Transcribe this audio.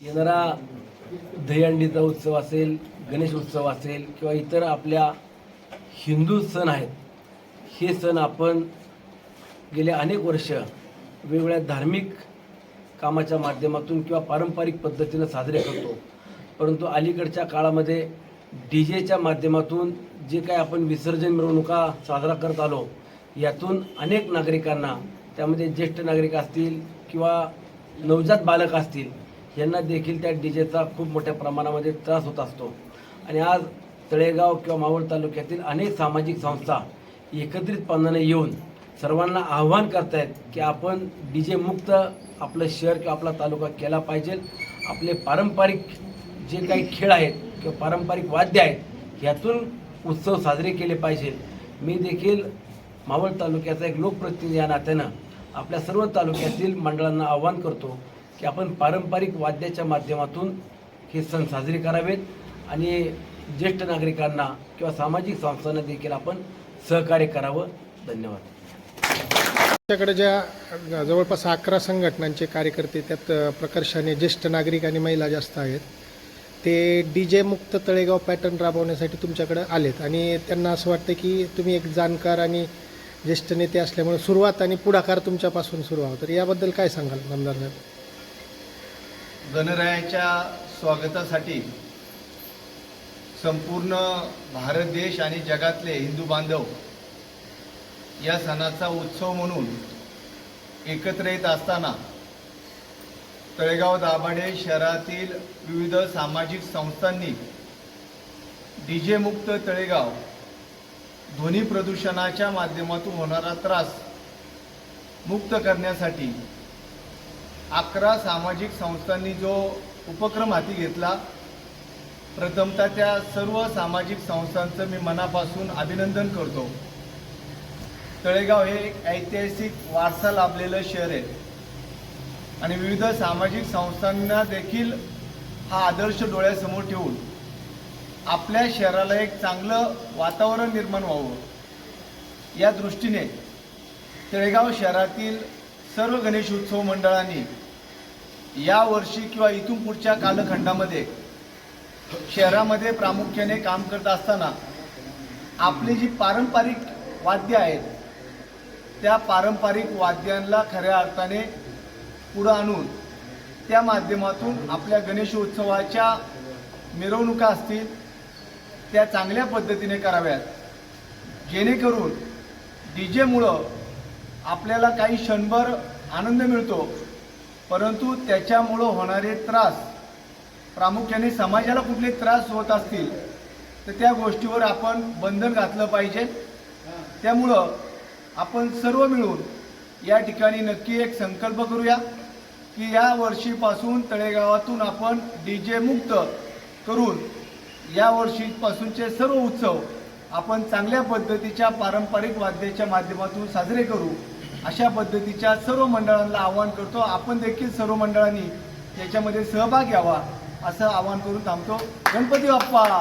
येणारा दहीहंडीचा उत्सव असेल गणेश उत्सव असेल किंवा इतर आपल्या हिंदू सण आहेत हे सण आपण गेले अनेक वर्ष वेगवेगळ्या धार्मिक कामाच्या माध्यमातून किंवा पारंपरिक पद्धतीनं साजरे करतो. परंतु अलीकडच्या काळामध्ये डी जेच्या माध्यमातून जे काय आपण विसर्जन मिरवणुका साजरा करत आलो यातून अनेक नागरिकांना त्यामध्ये ज्येष्ठ नागरिक असतील किंवा नवजात बालक असतील यांना देखील त्या डी जेचा खूप मोठ्या प्रमाणामध्ये त्रास होत असतो. आणि आज तळेगाव किंवा मावळ तालुक्यातील अनेक सामाजिक संस्था एकत्रितपणाने येऊन सर्वांना आव्हान करतायत की आपण डी जे मुक्त आपलं शहर किंवा आपला तालुका केला पाहिजे. आपले पारंपरिक जे काही खेळ आहेत किंवा पारंपरिक वाद्य आहेत ह्यातून उत्सव साजरे केले पाहिजे मी देखील मावळ तालुक्याचा एक लोकप्रतिनिधी या नात्यानं आपल्या सर्व तालुक्यातील मंडळांना आव्हान करतो. की आपण पारंपरिक वाद्याच्या माध्यमातून हे सण साजरे करावेत आणि ज्येष्ठ नागरिकांना किंवा सामाजिक संस्थांना देखील आपण सहकार्य करावं. धन्यवाद. आमच्याकडे ज्या जवळपास अकरा संघटनांचे कार्यकर्ते त्यात प्रकर्षाने ज्येष्ठ नागरिक आणि महिला जास्त आहेत. ते डी जे मुक्त तळेगाव पॅटर्न राबवण्यासाठी तुमच्याकडे आलेत आणि त्यांना असं वाटतं की तुम्ही एक जाणकार आणि ज्येष्ठ नेते असल्यामुळे सुरुवात आणि पुढाकार तुमच्यापासून सुरू आहोत. तर याबद्दल काय सांगाल आमदार साहेब? गणरायाच्या स्वागतासाठी संपूर्ण भारत देश आणि जगातले हिंदू बांधव या सणाचा उत्सव म्हणून एकत्र येत असताना तळेगाव दाभाडे शहरातील विविध सामाजिक संस्थांनी डी जे मुक्त तळेगाव ध्वनी प्रदूषणाच्या माध्यमातून होणारा त्रास मुक्त करण्यासाठी अकरा सामाजिक संस्थांनी जो उपक्रम हाती घेतला प्रथमतः त्या सर्व सामाजिक संस्थांचं मी मनापासून अभिनंदन करतो. तळेगाव हे एक ऐतिहासिक वारसा लाभलेलं शहर आहे. आणि विविध सामाजिक संस्थांना देखील हा आदर्श डोळ्यासमोर ठेवून आपल्या शहराला एक चांगलं वातावरण निर्माण व्हावं. या दृष्टीने तळेगाव शहरातील सर्व गणेश उत्सव मंडळांनी या वर्षी किंवा इथून पुढच्या कालखंडामध्ये शहरामध्ये प्रामुख्याने काम करत असताना आपली जी पारंपरिक वाद्य आहेत त्या पारंपरिक वाद्यांना खऱ्या अर्थाने पुढं आणून त्या माध्यमातून आपल्या गणेशोत्सवाच्या मिरवणुका असतील त्या चांगल्या पद्धतीने कराव्यात. जेणेकरून डी जेमुळं आपल्याला काही क्षणभर आनंद मिळतो परंतु त्याच्यामुळं होणारे त्रास प्रामुख्याने समाजाला कुठले त्रास होत असतील तर त्या गोष्टीवर आपण बंधन घातलं पाहिजे. त्यामुळं आपण सर्व मिळून या ठिकाणी नक्की एक संकल्प करूया की या वर्षीपासून तळेगावातून आपण डी जे मुक्त करून या वर्षीपासूनचे सर्व उत्सव आपण चांगल्या पद्धतीच्या पारंपरिक वाद्याच्या माध्यमातून साजरे करू. अशा पद्धतीच्या सर्व मंडळांना आवाहन करतो. आपण देखील सर्व मंडळांनी त्याच्यामध्ये सहभाग घ्यावा असं आवाहन करून थांबतो. गणपती बाप्पा!